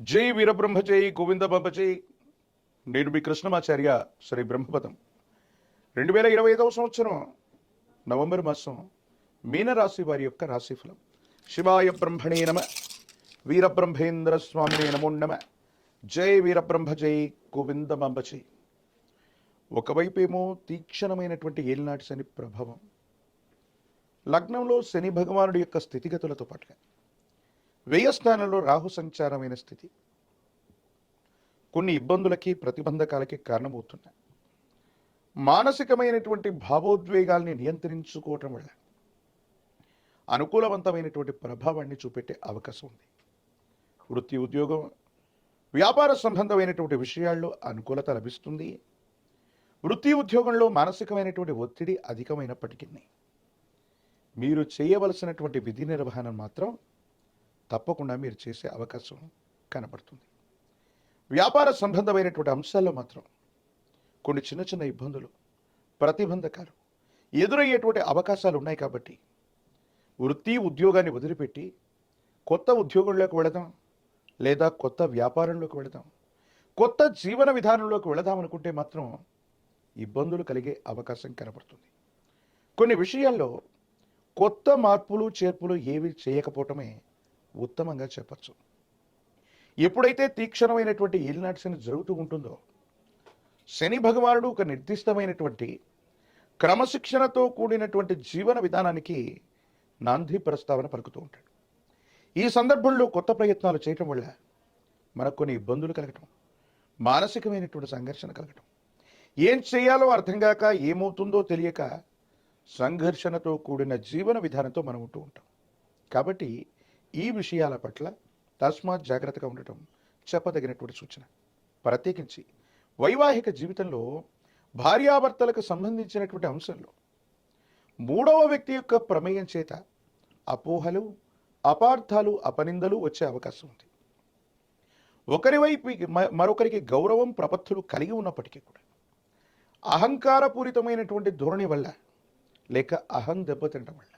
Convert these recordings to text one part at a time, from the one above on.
జై వీరబ్రహ్మజై గోవింద బాబజై నేను మీ కృష్ణమాచార్య శ్రీ బ్రహ్మపదం. రెండు వేల ఇరవై ఐదవ సంవత్సరం నవంబర్ మాసం మీనరాశి వారి యొక్క రాశిఫలం. శివాయ బ్రహ్మణే నమ వీరబ్రహ్మేంద్ర స్వామినే నమో నమ జై వీరబ్రహ్మజై గోవింద బాబజై ఒకవైపేమో తీక్షణమైనటువంటి ఏలినాటి శని ప్రభావం. లగ్నంలో శని భగవానుడి యొక్క స్థితిగతులతో పాటుగా వ్యయ స్థానంలో రాహు సంచారమైన స్థితి. కొన్ని ఇబ్బందులకి ప్రతిబంధకాలకి కారణమవుతున్నాయి. మానసికమైనటువంటి భావోద్వేగాల్ని నియంత్రించుకోవటం వల్ల అనుకూలవంతమైనటువంటి ప్రభావాన్ని చూపెట్టే అవకాశం ఉంది. వృత్తి ఉద్యోగం వ్యాపార సంబంధమైనటువంటి విషయాల్లో అనుకూలత లభిస్తుంది. వృత్తి ఉద్యోగంలో మానసికమైనటువంటి ఒత్తిడి అధికమైనప్పటికీ మీరు చేయవలసినటువంటి విధి నిర్వహణ మాత్రం తప్పకుండా మీరు చేసే అవకాశం కనపడుతుంది. వ్యాపార సంబంధమైనటువంటి అంశాల్లో మాత్రం కొన్ని చిన్న చిన్న ఇబ్బందులు ప్రతిబంధకాలు ఎదురయ్యేటువంటి అవకాశాలు ఉన్నాయి కాబట్టి వృత్తి ఉద్యోగాన్ని వదిలిపెట్టి కొత్త ఉద్యోగంలోకి వెళదాం లేదా కొత్త వ్యాపారంలోకి వెళదాం కొత్త జీవన విధానంలోకి వెళదాం అనుకుంటే మాత్రం ఇబ్బందులు కలిగే అవకాశం కనబడుతుంది కొన్ని విషయాల్లో కొత్త మార్పులు చేర్పులు ఏవి చేయకపోవటమే ఉత్తమంగా చెప్పచ్చు. ఎప్పుడైతే తీక్షణమైనటువంటి ఏలినాటి శని జరుగుతూ ఉంటుందో శని భగవానుడు ఒక నిర్దిష్టమైనటువంటి క్రమశిక్షణతో కూడినటువంటి జీవన విధానానికి నాంది ప్రస్తావన పలుకుతూ ఉంటాడు. ఈ సందర్భంలో కొత్త ప్రయత్నాలు చేయటం వల్ల మనకు కొన్ని ఇబ్బందులు కలగటం మానసికమైనటువంటి సంఘర్షణ కలగటం. ఏం చేయాలో అర్థం కాక ఏమవుతుందో తెలియక సంఘర్షణతో కూడిన జీవన విధానంతో మనం ఉంటూ ఉంటాం. కాబట్టి ఈ విషయాల పట్ల తస్మాత్ జాగ్రత్తగా ఉండటం చెప్పదగినటువంటి సూచన. ప్రత్యేకించి వైవాహిక జీవితంలో భార్యాభర్తలకు సంబంధించినటువంటి అంశంలో మూడవ వ్యక్తి యొక్క ప్రమేయం చేత అపోహలు అపార్థాలు అపనిందలు వచ్చే అవకాశం ఉంది. ఒకరి వైపు మరొకరికి గౌరవం ప్రపత్తులు కలిగి ఉన్నప్పటికీ కూడా అహంకారపూరితమైనటువంటి ధోరణి వల్ల లేక అహం దెబ్బతినడం వల్ల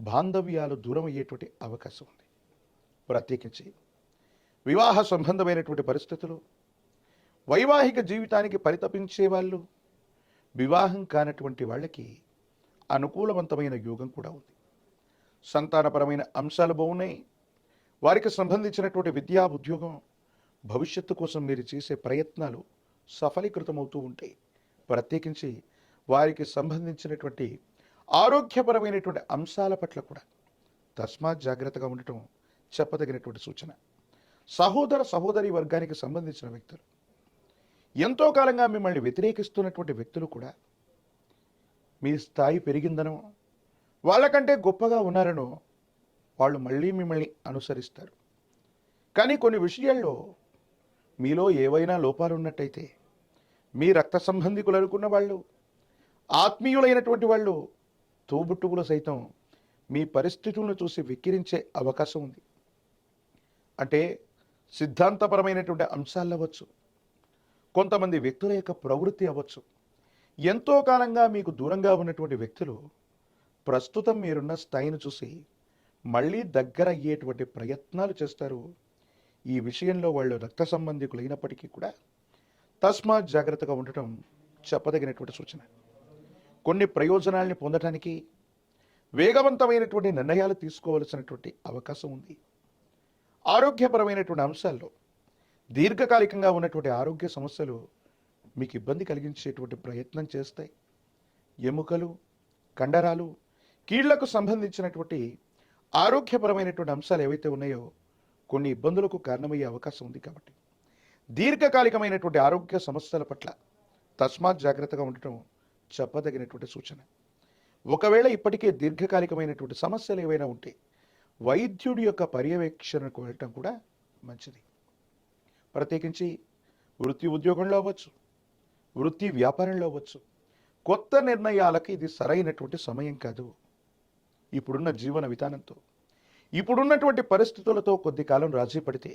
బాంధవ్యాలు దూరం అయ్యేటువంటి అవకాశం ఉంది. ప్రత్యేకించి వివాహ సంబంధమైనటువంటి పరిస్థితులు వైవాహిక జీవితానికి పరితపించే వాళ్ళు వివాహం కానటువంటి వాళ్ళకి అనుకూలవంతమైన యోగం కూడా ఉంది. సంతానపరమైన అంశాలు బాగున్నాయి. వారికి సంబంధించినటువంటి విద్యా ఉద్యోగం భవిష్యత్తు కోసం మీరు చేసే ప్రయత్నాలు సఫలీకృతమవుతూ ఉంటాయి. ప్రత్యేకించి వారికి సంబంధించినటువంటి ఆరోగ్యపరమైనటువంటి అంశాల పట్ల కూడా తస్మాత్ జాగ్రత్తగా ఉండటం చెప్పదగినటువంటి సూచన. సహోదర సహోదరి వర్గానికి సంబంధించిన వ్యక్తులు. ఎంతో కాలంగా మిమ్మల్ని వ్యతిరేకిస్తున్నటువంటి వ్యక్తులు కూడా మీ స్థాయి పెరిగిందనో వాళ్ళకంటే గొప్పగా ఉన్నారనో వాళ్ళు మళ్ళీ మిమ్మల్ని అనుసరిస్తారు. కానీ కొన్ని విషయాల్లో మీలో ఏవైనా లోపాలు ఉన్నట్టయితే మీ రక్త సంబంధికులు అనుకున్న వాళ్ళు ఆత్మీయులైనటువంటి వాళ్ళు తోబుట్టువులు సైతం మీ పరిస్థితులను చూసి విక్కిరించే అవకాశం ఉంది. అంటే సిద్ధాంతపరమైనటువంటి అంశాలు అవ్వచ్చు కొంతమంది వ్యక్తుల యొక్క ప్రవృత్తి అవ్వచ్చు. ఎంతో కాలంగా మీకు దూరంగా ఉన్నటువంటి వ్యక్తులు ప్రస్తుతం మీరున్న స్థాయిని చూసి మళ్ళీ దగ్గర అయ్యేటువంటి ప్రయత్నాలు చేస్తారు. ఈ విషయంలో వాళ్ళు రక్త సంబంధికులైనప్పటికీ కూడా తస్మాత్ జాగ్రత్తగా ఉండటం చెప్పదగినటువంటి సూచన. కొన్ని ప్రయోజనాల్ని పొందటానికి వేగవంతమైనటువంటి నిర్ణయాలు తీసుకోవలసినటువంటి అవకాశం ఉంది. ఆరోగ్యపరమైనటువంటి అంశాల్లో దీర్ఘకాలికంగా ఉన్నటువంటి ఆరోగ్య సమస్యలు మీకు ఇబ్బంది కలిగించేటువంటి ప్రయత్నం చేస్తాయి. ఎముకలు కండరాలు కీళ్ళకు సంబంధించినటువంటి ఆరోగ్యపరమైనటువంటి అంశాలు ఏవైతే ఉన్నాయో కొన్ని ఇబ్బందులకు కారణమయ్యే అవకాశం ఉంది కాబట్టి. దీర్ఘకాలికమైనటువంటి ఆరోగ్య సమస్యల పట్ల తస్మాత్ జాగ్రత్తగా ఉండటం చెప్పదగినటువంటి సూచన. ఒకవేళ ఇప్పటికే దీర్ఘకాలికమైనటువంటి సమస్యలు ఏవైనా ఉంటే వైద్యుడి యొక్క పర్యవేక్షణకు వెళ్ళటం కూడా మంచిది. ప్రత్యేకించి వృత్తి ఉద్యోగంలో అవ్వచ్చు వృత్తి వ్యాపారంలో అవ్వచ్చు కొత్త నిర్ణయాలకు ఇది సరైనటువంటి సమయం కాదు. ఇప్పుడున్న జీవన విధానంతో ఇప్పుడున్నటువంటి పరిస్థితులతో కొద్ది కాలం రాజీ పడితే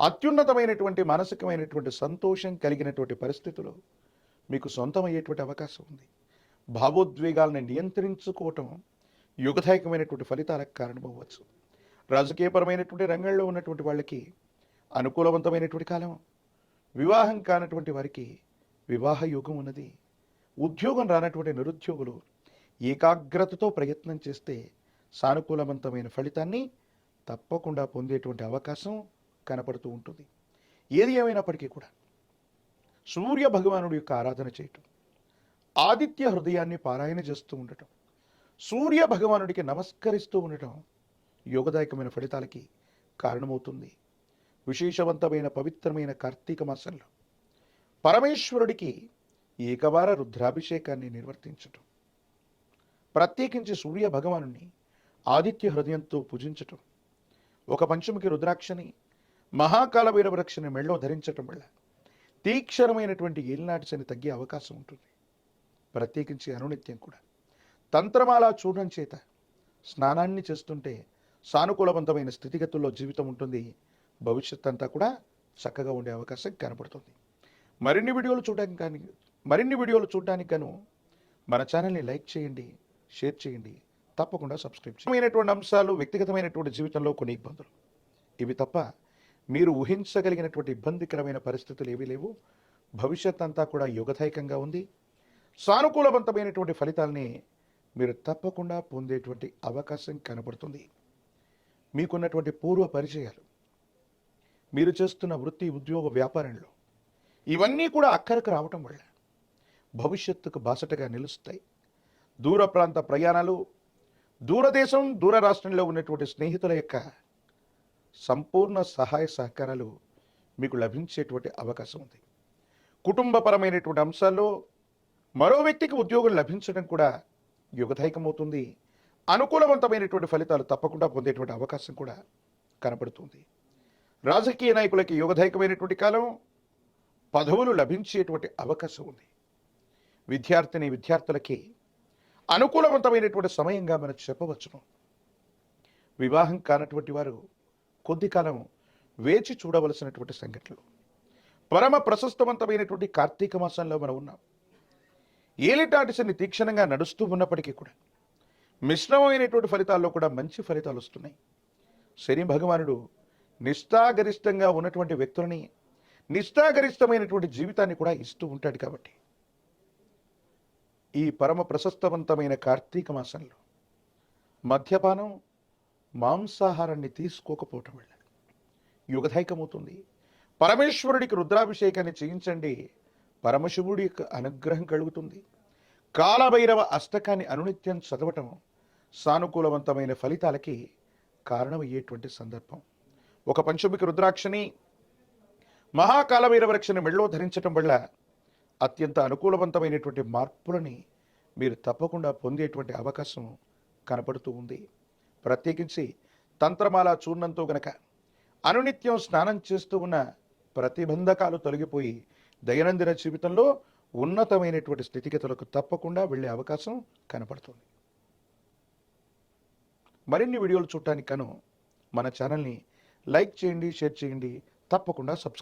అత్యున్నతమైనటువంటి మానసికమైనటువంటి సంతోషం కలిగినటువంటి పరిస్థితులు మీకు సొంతమయ్యేటువంటి అవకాశం ఉంది. భావోద్వేగాలను నియంత్రించుకోవటం యుగదాయకమైనటువంటి ఫలితాలకు కారణమవ్వచ్చు. రాజకీయపరమైనటువంటి రంగంలో ఉన్నటువంటి వాళ్ళకి అనుకూలవంతమైనటువంటి కాలం వివాహం కానటువంటి వారికి వివాహ యోగం ఉన్నది. ఉద్యోగం రానటువంటి నిరుద్యోగులు ఏకాగ్రతతో ప్రయత్నం చేస్తే సానుకూలవంతమైన ఫలితాన్ని తప్పకుండా పొందేటువంటి అవకాశం కనపడుతూ ఉంటుంది. ఏది ఏమైనప్పటికీ కూడా సూర్య భగవానుడి యొక్క ఆరాధన చేయటం ఆదిత్య హృదయాన్ని పారాయణ చేస్తూ ఉండటం సూర్య భగవానుడికి నమస్కరిస్తూ ఉండటం యోగదాయకమైన ఫలితాలకి కారణమవుతుంది. విశేషవంతమైన పవిత్రమైన కార్తీక మాసంలో పరమేశ్వరుడికి ఏకవార రుద్రాభిషేకాన్ని నిర్వర్తించటం ప్రత్యేకించి సూర్య భగవానుని ఆదిత్య హృదయంతో పూజించటం ఒక పంచముకి రుద్రాక్షని మహాకాల వీరవృక్షని మెళ్ళో ధరించటం వల్ల తీక్షణమైనటువంటి ఏలినాటి శని తగ్గే అవకాశం ఉంటుంది. ప్రత్యేకించి అనునిత్యం కూడా. తంత్రమాల చూడడం చేత స్నానాన్ని చేస్తుంటే సానుకూలవంతమైన స్థితిగతుల్లో జీవితం ఉంటుంది. భవిష్యత్ అంతా కూడా చక్కగా ఉండే అవకాశం కనపడుతుంది. మరిన్ని వీడియోలు చూడడానికి కానీ మరిన్ని వీడియోలు చూడడానికి గాను మన ఛానల్ని లైక్ చేయండి షేర్ చేయండి. తప్పకుండా సబ్స్క్రైబ్ చేయండి. అంశాలు వ్యక్తిగతమైనటువంటి జీవితంలో కొన్ని ఇబ్బందులు. ఇవి తప్ప మీరు ఊహించగలిగినటువంటి ఇబ్బందికరమైన పరిస్థితులు ఏవీ లేవు. భవిష్యత్ అంతా కూడా యోగదాయకంగా ఉంది. సానుకూలవంతమైనటువంటి ఫలితాల్ని మీరు తప్పకుండా పొందేటువంటి అవకాశం కనబడుతుంది. మీకున్నటువంటి పూర్వ పరిచయాలు మీరు చేస్తున్న వృత్తి ఉద్యోగ వ్యాపారంలో ఇవన్నీ కూడా అక్కరకు రావటం వల్ల భవిష్యత్తుకు బాసటగా నిలుస్తాయి. దూర ప్రాంత ప్రయాణాలు దూరదేశం దూర రాష్ట్రంలో ఉన్నటువంటి స్నేహితుల యొక్క సంపూర్ణ సహాయ సహకారాలు మీకు లభించేటువంటి అవకాశం ఉంది. కుటుంబపరమైనటువంటి అంశాల్లో మరో వ్యక్తికి ఉద్యోగం లభించడం కూడా యుగదాయకమవుతుంది. అనుకూలవంతమైనటువంటి ఫలితాలు తప్పకుండా పొందేటువంటి అవకాశం కూడా కనబడుతుంది రాజకీయ నాయకులకి యోగదాయకమైనటువంటి కాలం పదవులు లభించేటువంటి అవకాశం ఉంది. విద్యార్థిని విద్యార్థులకి అనుకూలవంతమైనటువంటి సమయంగా మనం చెప్పవచ్చును. వివాహం కానటువంటి వారు కొద్ది కాలం వేచి చూడవలసినటువంటి సంఘటనలు. పరమ ప్రశస్తవంతమైనటువంటి కార్తీక మాసంలో మనం ఉన్నాం. ఏలిటాటిశని తీక్షణంగా నడుస్తూ ఉన్నప్పటికీ కూడా మిశ్రమమైనటువంటి ఫలితాల్లో కూడా మంచి ఫలితాలు వస్తున్నాయి. శని భగవానుడు నిష్ఠాగరిష్టంగా ఉన్నటువంటి వ్యక్తులని నిష్ఠాగరిష్టమైనటువంటి జీవితాన్ని కూడా ఇస్తూ ఉంటాడు కాబట్టి ఈ పరమ ప్రశస్తవంతమైన కార్తీక మాసంలో మద్యపానం మాంసాహారాన్ని తీసుకోకపోవటం వల్ల. యుగదాయకమవుతుంది పరమేశ్వరుడికి రుద్రాభిషేకాన్ని చేయించండి. పరమశివుడి యొక్క అనుగ్రహం కలుగుతుంది. కాలభైరవ అష్టకాన్ని అనునిత్యం చదవటం సానుకూలవంతమైన ఫలితాలకి కారణమయ్యేటువంటి సందర్భం. ఒక పంచమికి రుద్రాక్షని మహాకాలభైరవ రక్షణ మెళ్ళో ధరించటం వల్ల అత్యంత అనుకూలవంతమైనటువంటి మార్పులని మీరు తప్పకుండా పొందేటువంటి అవకాశం కనపడుతూ ఉంది. ప్రత్యేకించి తంత్రమాల చూర్ణంతో గనక అనునిత్యం స్నానం చేస్తూ ఉన్న ప్రతిబంధకాలు తొలగిపోయి దైనందిన జీవితంలో ఉన్నతమైనటువంటి స్థితిగతులకు తప్పకుండా వెళ్ళే అవకాశం కనపడుతుంది. మరిన్ని వీడియోలు చూడటానికి కను మన ఛానల్ని లైక్ చేయండి షేర్ చేయండి తప్పకుండా సబ్స్క్రైబ్